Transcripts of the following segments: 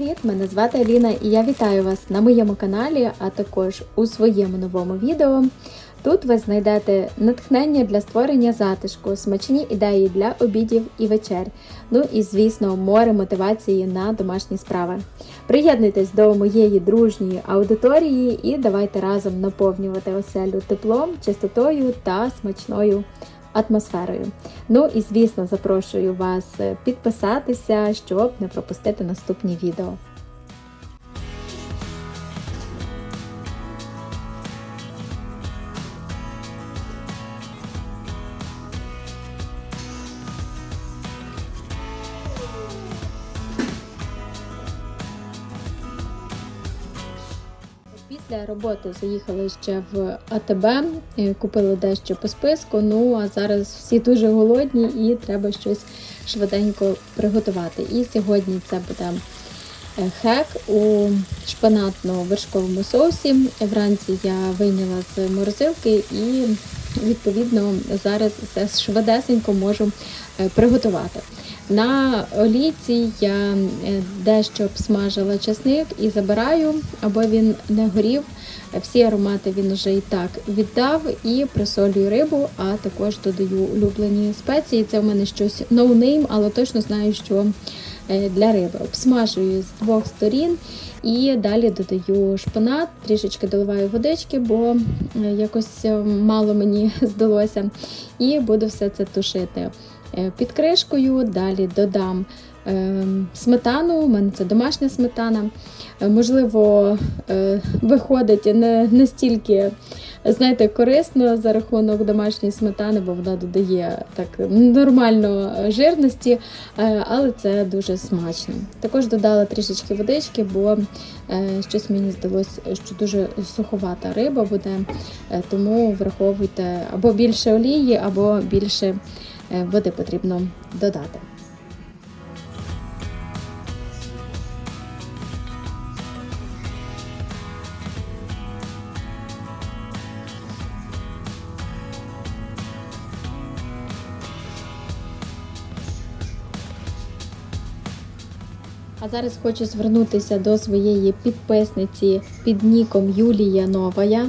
привіт! Мене звати Аліна і я вітаю вас на моєму каналі, а також у своєму новому відео. Тут ви знайдете натхнення для створення затишку, смачні ідеї для обідів і вечер. Ну і, звісно, море мотивації на домашні справи. Приєднуйтесь до моєї дружньої аудиторії і давайте разом наповнювати оселю теплом, чистотою та смачною атмосферою. Ну і звісно, запрошую вас підписатися, щоб не пропустити наступні відео. Роботи заїхали ще в АТБ, е, купили дещо по списку. Ну а зараз всі дуже голодні і треба щось швиденько приготувати. І сьогодні це буде е, хек у шпанатно-вершковому соусі. Вранці я вийняла з морозилки і відповідно зараз все швидесенько можу е, приготувати. На олійці я дещо обсмажила часник і забираю, аби він не горів. Всі аромати він вже і так віддав, і присолюю рибу, а також додаю улюблені спеції. Це в мене щось ноунейм, але точно знаю, що е, для риби. Обсмажую з двох сторін і далі додаю шпинат, трішечки доливаю водички, бо е, якось мало мені здалося. І буду все це тушити. Е, під кришкою, далі додам е, сметану, у мене це домашня сметана. Е, можливо, виходить не настільки знаєте, корисно за рахунок домашньої сметани, бо вона додає так нормально жирності, але це дуже смачно. Також додала трішечки водички, бо щось мені здалося, що дуже суховата риба буде, тому враховуйте або більше олії, або більше. Е, води потрібно додати. А зараз хочу звернутися до своєї підписниці під ніком Юлія Новая.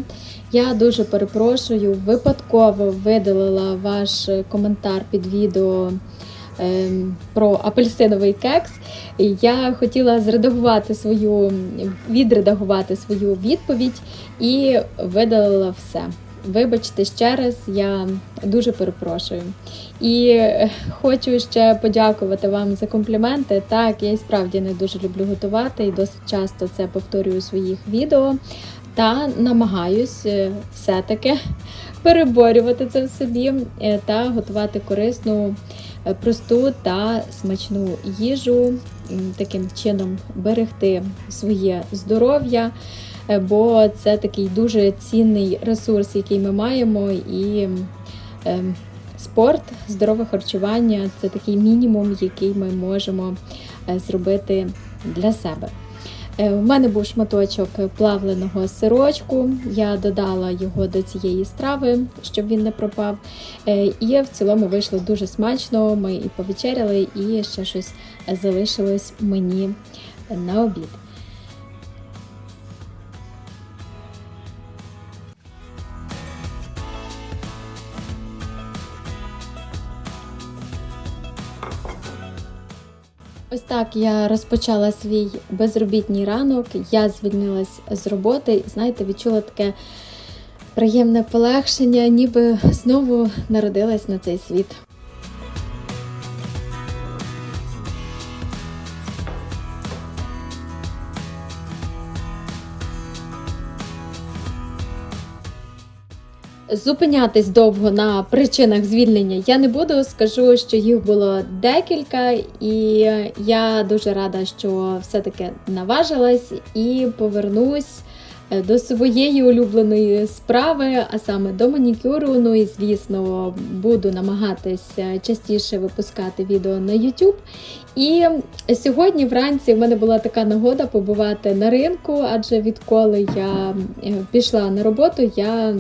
Я дуже перепрошую, випадково видалила ваш коментар під відео ем, про апельсиновий кекс. Я хотіла зредагувати свою, відредагувати свою відповідь і видалила все. Вибачте ще раз, я дуже перепрошую. І хочу ще подякувати вам за компліменти. Так, я і справді не дуже люблю готувати і досить часто це повторюю у своїх відео. Та намагаюсь е, все-таки переборювати це в собі е, та готувати корисну, е, просту та смачну їжу, таким чином берегти своє здоров'я, бо це такий дуже цінний ресурс, який ми маємо, і спорт, здорове харчування це такий мінімум, який ми можемо зробити для себе. У е, мене був шматочок плавленого сирочку, я додала його до цієї страви, щоб він не пропав. Е, і в цілому вийшло дуже смачно. Ми і повечеряли, і ще щось залишилось мені на обід. Так я розпочала свій безробітній ранок. Я звільнилась з роботи і, знаєте, відчула таке приємне полегшення, ніби знову народилась на цей світ. Зупинятись довго на причинах звільнення я не буду. Скажу, що їх було декілька, і я дуже рада, що все-таки наважилась і повернусь до своєї улюбленої справи, а саме до манікюру. Ну і звісно, буду намагатися частіше випускати відео на YouTube. І сьогодні вранці в мене була така нагода побувати на ринку, адже відколи я е, пішла на роботу, я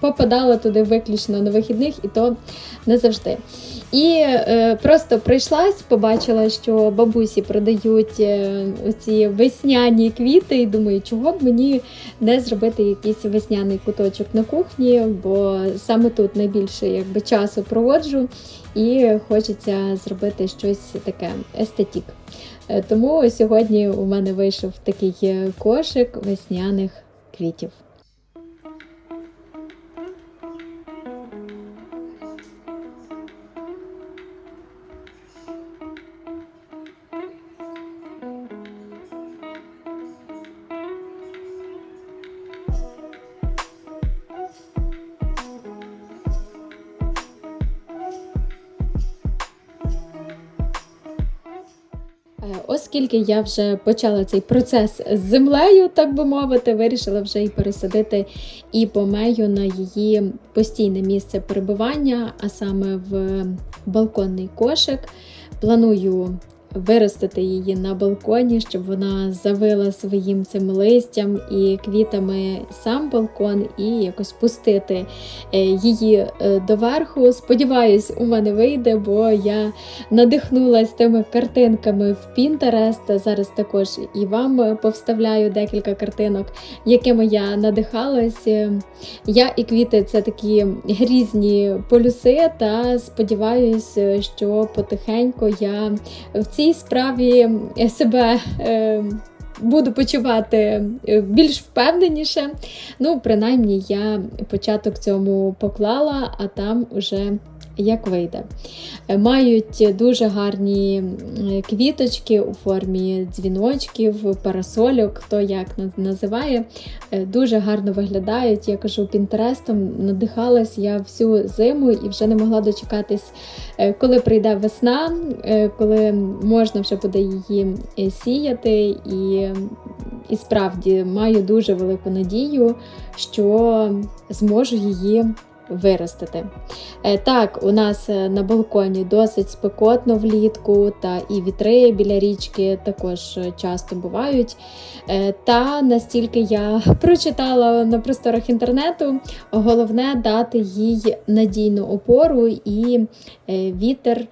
попадала туди виключно на вихідних, і то не завжди. І е, просто прийшлась, побачила, що бабусі продають е, оці весняні квіти, і думаю, чого б мені не зробити якийсь весняний куточок на кухні, бо саме тут найбільше якби, часу проводжу, і хочеться зробити щось таке естетік. Е, Тому сьогодні у мене вийшов такий е, кошик весняних квітів. Оскільки я вже почала цей процес з землею, так би мовити, вирішила вже і пересадити і помею на її постійне місце перебування, а саме в балконний кошик. Планую виростити її на балконі, щоб вона завила своїм цим листям і квітами сам балкон, і якось пустити е, її е, доверху. Сподіваюсь, у мене вийде, бо я надихнулася тими картинками в Pinterest. Зараз також і вам повставляю декілька картинок, якими я надихалась. Я і квіти це такі різні полюси, та сподіваюся, що потихеньку я в цій справі себе. е, Буду почувати е, більш впевненіше. Ну, принаймні, я початок цьому поклала, а там уже як вийде. Е, Мають дуже гарні квіточки у формі дзвіночків, парасольок, хто як називає. Е, Дуже гарно виглядають. Я кажу, пінтерестом надихалась я всю зиму і вже не могла дочекатись, е, коли прийде весна, коли можна вже буде її сіяти. І, і справді маю дуже велику надію, що зможу її виростити. Е, Так, у нас е, на балконі досить спекотно влітку, та і вітри біля річки також е, часто бувають. Та настільки я прочитала на просторах інтернету, головне дати їй надійну опору, і вітер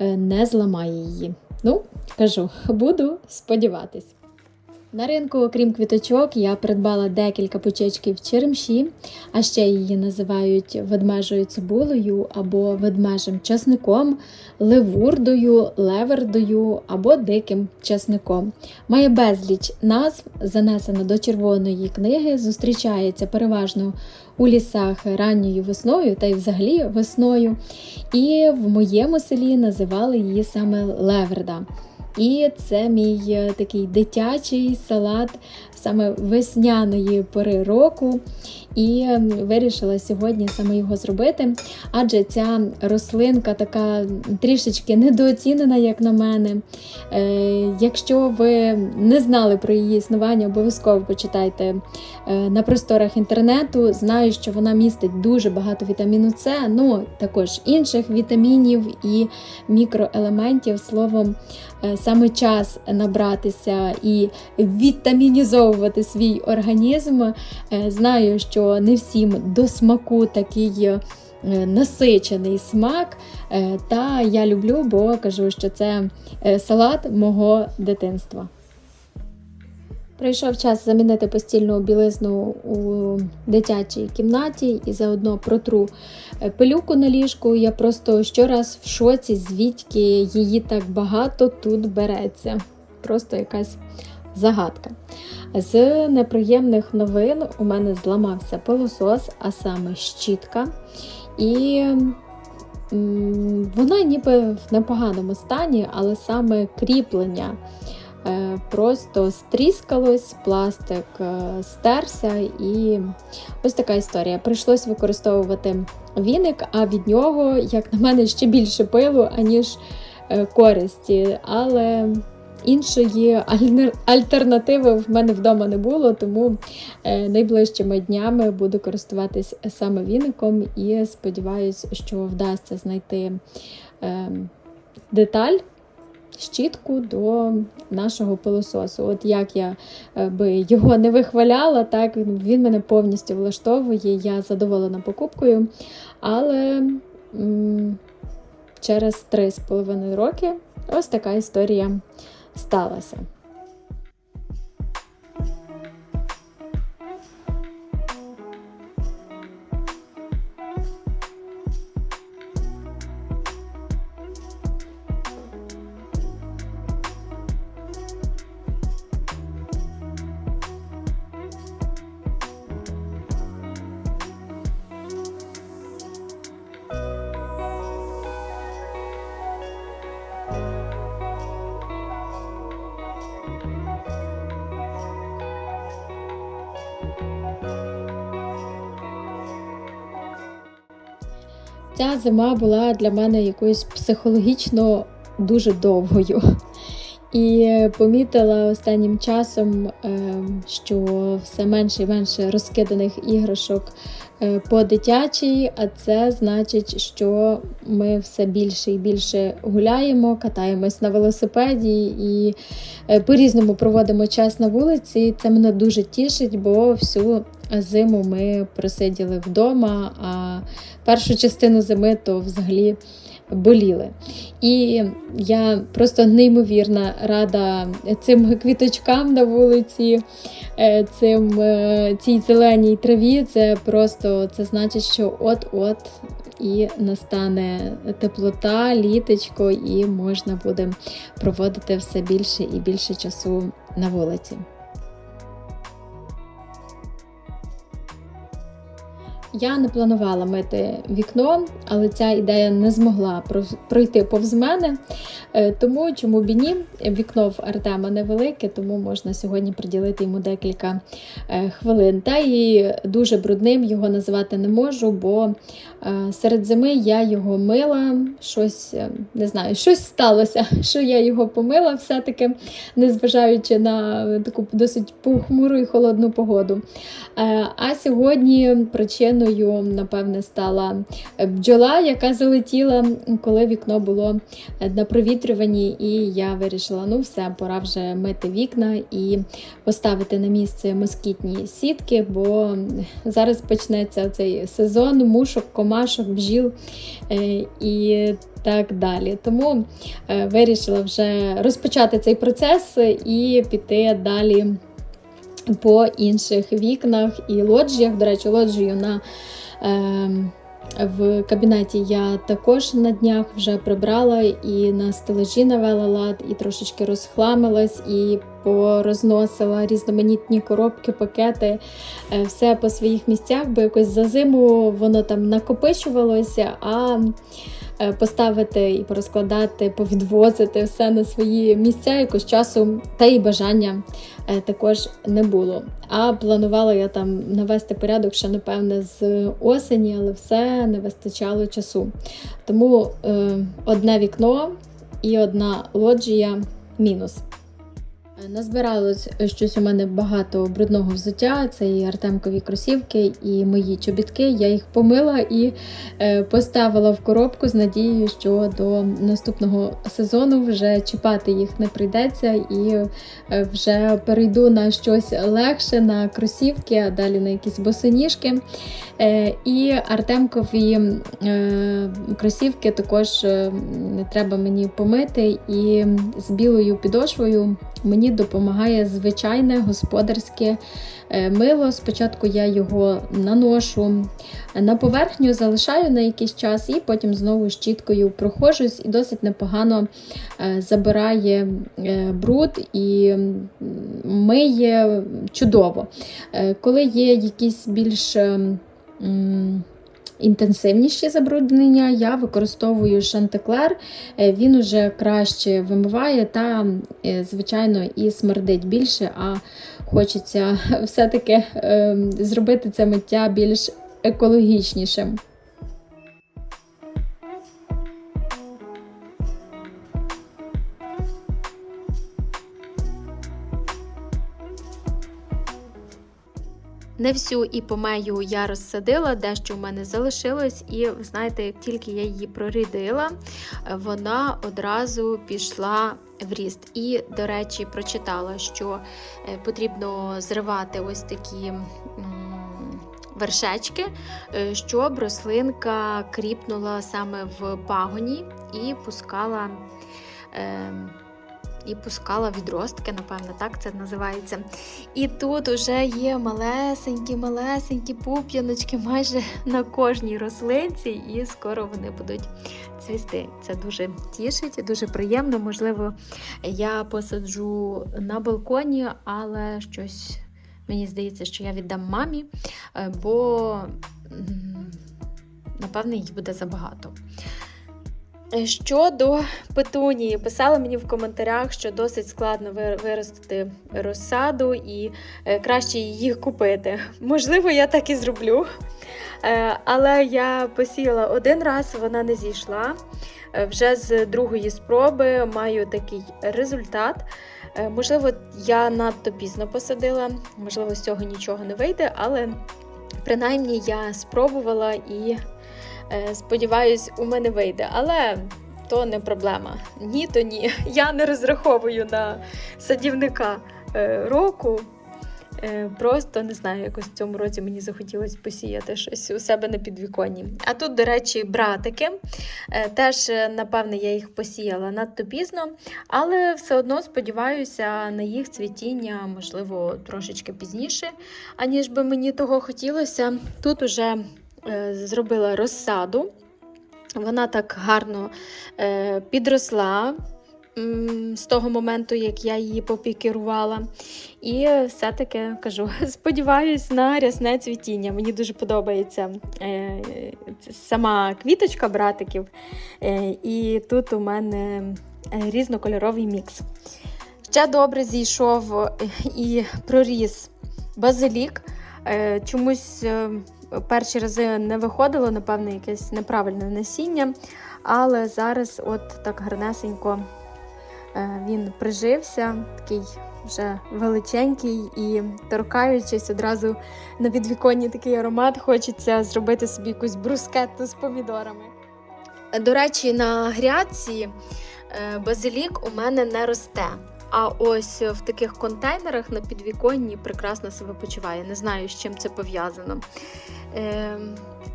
не зламає її. Ну, кажу, буду сподіватись. На ринку, окрім квіточок, я придбала декілька почечків черемші, а ще її називають ведмежою цибулею або ведмежим часником, левурдою, левердою або диким часником. Має безліч назв, занесена до червоної книги, зустрічається переважно у лісах ранньою весною та й взагалі весною. І в моєму селі називали її саме леверда. І це мій е, такий дитячий салат саме весняної пори року. І е, вирішила сьогодні саме його зробити. Адже ця рослинка така трішечки недооцінена, як на мене. Е, якщо ви не знали про її існування, обов'язково почитайте е, на просторах інтернету. Знаю, що вона містить дуже багато вітаміну С, ну також інших вітамінів і мікроелементів. Словом, е, саме час набратися і вітамінізовувати свій організм. Знаю, що не всім до смаку такий е, насичений смак. Е, Та я люблю, бо кажу, що це е, салат мого дитинства. Прийшов час замінити постільну білизну у дитячій кімнаті і заодно протру пилюку на ліжку. Я просто щораз в шоці, звідки її так багато тут береться. Просто якась загадка. З неприємних новин у мене зламався пилосос, а саме щітка. І вона ніби в непоганому стані, але саме кріплення е, просто стріскалось, пластик е, стерся, і ось така історія. Прийшлось використовувати віник, а від нього, як на мене, ще більше пилу, аніж е, користі. Але іншої альтернативи в мене вдома не було, тому е, найближчими днями буду користуватись саме віником і сподіваюся, що вдасться знайти е, деталь. Щітку до нашого пилососу. От як я е, би його не вихваляла, так він, мене повністю влаштовує. Я задоволена покупкою. Але м, через 3,5 роки ось така історія сталася. Ця зима була для мене якоюсь психологічно дуже довгою. І помітила останнім часом, е, що все менше і менше розкиданих іграшок е, по дитячій, а це значить, що ми все більше і більше гуляємо, катаємось на велосипеді і е, по-різному проводимо час на вулиці. Це мене дуже тішить, бо всю зиму ми просиділи вдома, а першу частину зими то взагалі боліли. І я просто неймовірно рада цим квіточкам на вулиці, е, цим, е, цій зеленій траві. Це просто це значить, що от-от і настане теплота, літочко, і можна буде проводити все більше і більше часу на вулиці. Я не планувала мити вікно, але ця ідея не змогла пройти повз мене. Е, тому чому б і ні? Вікно в Артема невелике, тому можна сьогодні приділити йому декілька е, хвилин. Та і дуже брудним його називати не можу, бо е, серед зими я його мила, щось не знаю, щось сталося, що я його помила, все-таки, незважаючи на таку досить похмуру і холодну погоду. А сьогодні причиною напевне, стала бджола, яка залетіла, коли вікно було на провітрюванні, і я вирішила, ну все, пора вже мити вікна і поставити на місце москітні сітки, бо зараз почнеться цей сезон мушок, комашок, бджіл е, і так далі. Тому вирішила вже розпочати цей процес і піти далі по інших вікнах і лоджіях. До речі, лоджію на е, в кабінеті я також на днях вже прибрала і на стележі навела лад, і трошечки розхламилась, і порозносила різноманітні коробки, пакети, е, все по своїх місцях, бо якось за зиму воно там накопичувалося. а Е, поставити і порозкладати, повідвозити все на свої місця якось часу та і бажання е, також не було. А планувала я там навести порядок ще, напевне, з осені, але все не вистачало часу. Тому е, одне вікно і одна лоджія мінус. Назбиралось щось у мене багато брудного взуття. Це і артемкові кросівки, і мої чобітки. Я їх помила і е, поставила в коробку з надією, що до наступного сезону вже чіпати їх не прийдеться, і е, вже перейду на щось легше, на кросівки, а далі на якісь босоніжки. Е, і артемкові кросівки також треба мені помити. І з білою підошвою мені допомагає звичайне господарське е, мило. Спочатку я його наношу на поверхню, залишаю на якийсь час, і потім знову щіткою прохожусь і досить непогано е, забирає е, бруд і миє чудово. Коли є якісь більш інтенсивніші забруднення, я використовую шантеклер, е, він уже краще вимиває та, е, звичайно, і смердить більше, а хочеться все-таки ем, зробити це миття більш екологічнішим. Не всю іпомею я розсадила, дещо в мене залишилось, і ви знаєте, як тільки я її прорідила, вона одразу пішла в ріст. І, до речі, прочитала, що е, потрібно зривати ось такі вершечки, е, щоб рослинка кріпнула саме в пагоні і пускала. е, І пускала відростки, напевно, так це називається. І тут вже є малесенькі-малесенькі пуп'яночки майже на кожній рослинці, і скоро вони будуть цвісти. Це дуже тішить, дуже приємно. Можливо, я посаджу на балконі, але щось мені здається, що я віддам мамі, е, бо напевне їх буде забагато. Щодо петунії, писали мені в коментарях, що досить складно виростити розсаду і е, краще її купити. Можливо, я так і зроблю. Е, Але я посіяла один раз, вона не зійшла. Е, Вже з другої спроби маю такий результат. Можливо, я надто пізно посадила, можливо, з цього нічого не вийде, але принаймні я спробувала і Сподіваюсь, у мене вийде, але то не проблема. Ні, то ні. Я не розраховую на садівника е, року. Е, Просто не знаю, якось в цьому році мені захотілося посіяти щось у себе на підвіконні. А тут, до речі, братики. Е, Теж, е, напевне, я їх посіяла надто пізно, але все одно сподіваюся на їх цвітіння, можливо, трошечки пізніше, аніж би мені того хотілося. Тут уже е, зробила розсаду. Вона так гарно е, підросла з того моменту, як я її попікірувала. І все-таки кажу, сподіваюсь на рясне цвітіння. Мені дуже подобається е, сама квіточка братиків. Е, і тут у мене е, різнокольоровий мікс. Ще добре зійшов е, і проріс базилік. Е, Чомусь е, перші рази не виходило, напевно, якесь неправильне насіння. Але зараз, от так гарнесенько, е, він прижився, такий вже величенький і торкаючись одразу на підвіконні такий аромат, хочеться зробити собі якусь брускетту з помідорами. До речі, на грядці е, базилік у мене не росте. А ось в таких контейнерах на підвіконні прекрасно себе почуває. Не знаю, з чим це пов'язано. Ем,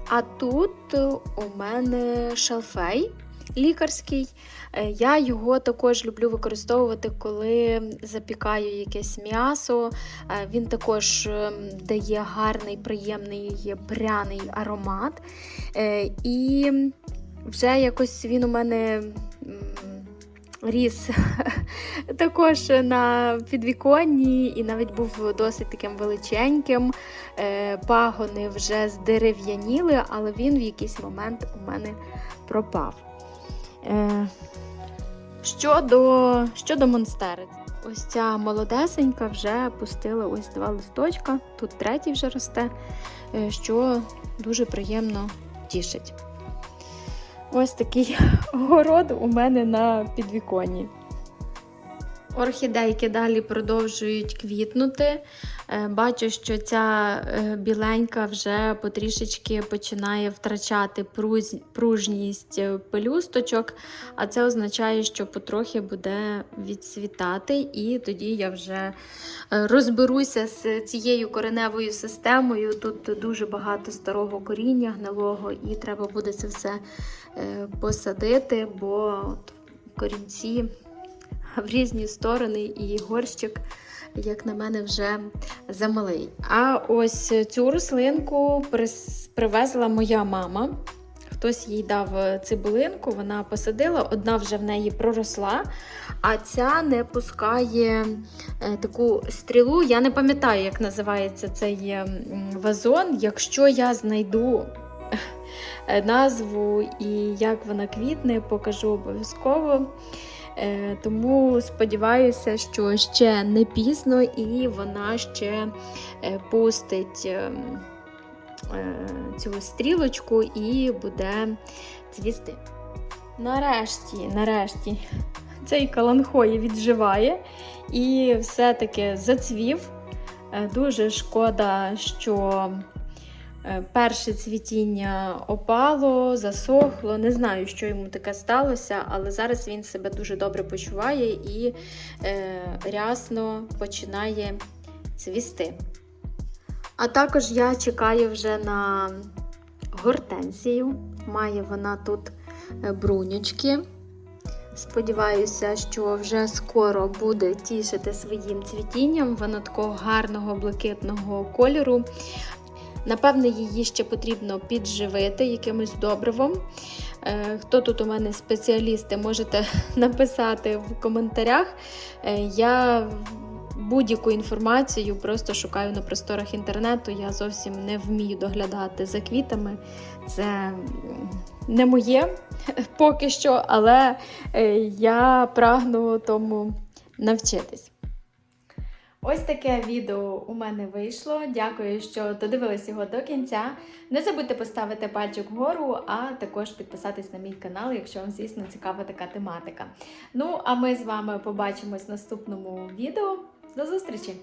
а тут у мене шалфей лікарський. Е, Я його також люблю використовувати, коли запікаю якесь м'ясо. Е, Він також ем, дає гарний, приємний пряний аромат. Е, І вже якось він у мене. Ріс також на підвіконні і навіть був досить таким величеньким. Е, Пагони вже здерев'яніли, але він в якийсь момент у мене пропав. Е, Щодо, щодо монстери, ось ця молодесенька вже пустила ось два листочка, тут третій вже росте, е, що дуже приємно тішить. Ось такий город у мене на підвіконні. Орхідейки далі продовжують квітнути. Е, Бачу, що ця е, біленька вже потрішечки починає втрачати пружність е, пелюсточок, а це означає, що потрохи буде відцвітати, і тоді я вже розберуся з цією кореневою системою. Тут дуже багато старого коріння гнилого, і треба буде це все посадити, бо корінці в різні сторони, і горщик, як на мене, вже замалий. А ось цю рослинку привезла моя мама. Хтось їй дав цибулинку, вона посадила, одна вже в неї проросла, а ця не пускає е, таку стрілу. Я не пам'ятаю, як називається цей вазон. Якщо я знайду е, назву і як вона квітне, покажу обов'язково. Е, Тому сподіваюся, що ще не пізно і вона ще е, пустить е, е, цю стрілочку і буде цвісти. Нарешті, нарешті, цей каланхої відживає і все-таки зацвів. Е, Дуже шкода, що е, перше цвітіння опало, засохло. Не знаю, що йому таке сталося, але зараз він себе дуже добре почуває і е, рясно починає цвісти. А також я чекаю вже на гортензію. Має вона тут е, бруньочки. Сподіваюся, що вже скоро буде тішити своїм цвітінням. Вона такого гарного блакитного кольору. Напевне, її ще потрібно підживити якимось добривом. Е, Хто тут у мене спеціалісти, можете написати в коментарях. Е, Я будь-яку інформацію просто шукаю на просторах інтернету. Я зовсім не вмію доглядати за квітами. Це не моє поки що, але е, я прагну тому навчитись. Ось таке відео у мене вийшло. Дякую, що додивились його до кінця. Не забудьте поставити пальчик вгору, а також підписатись на мій канал, якщо вам, звісно, цікава така тематика. Ну, а ми з вами побачимось в наступному відео. До зустрічі!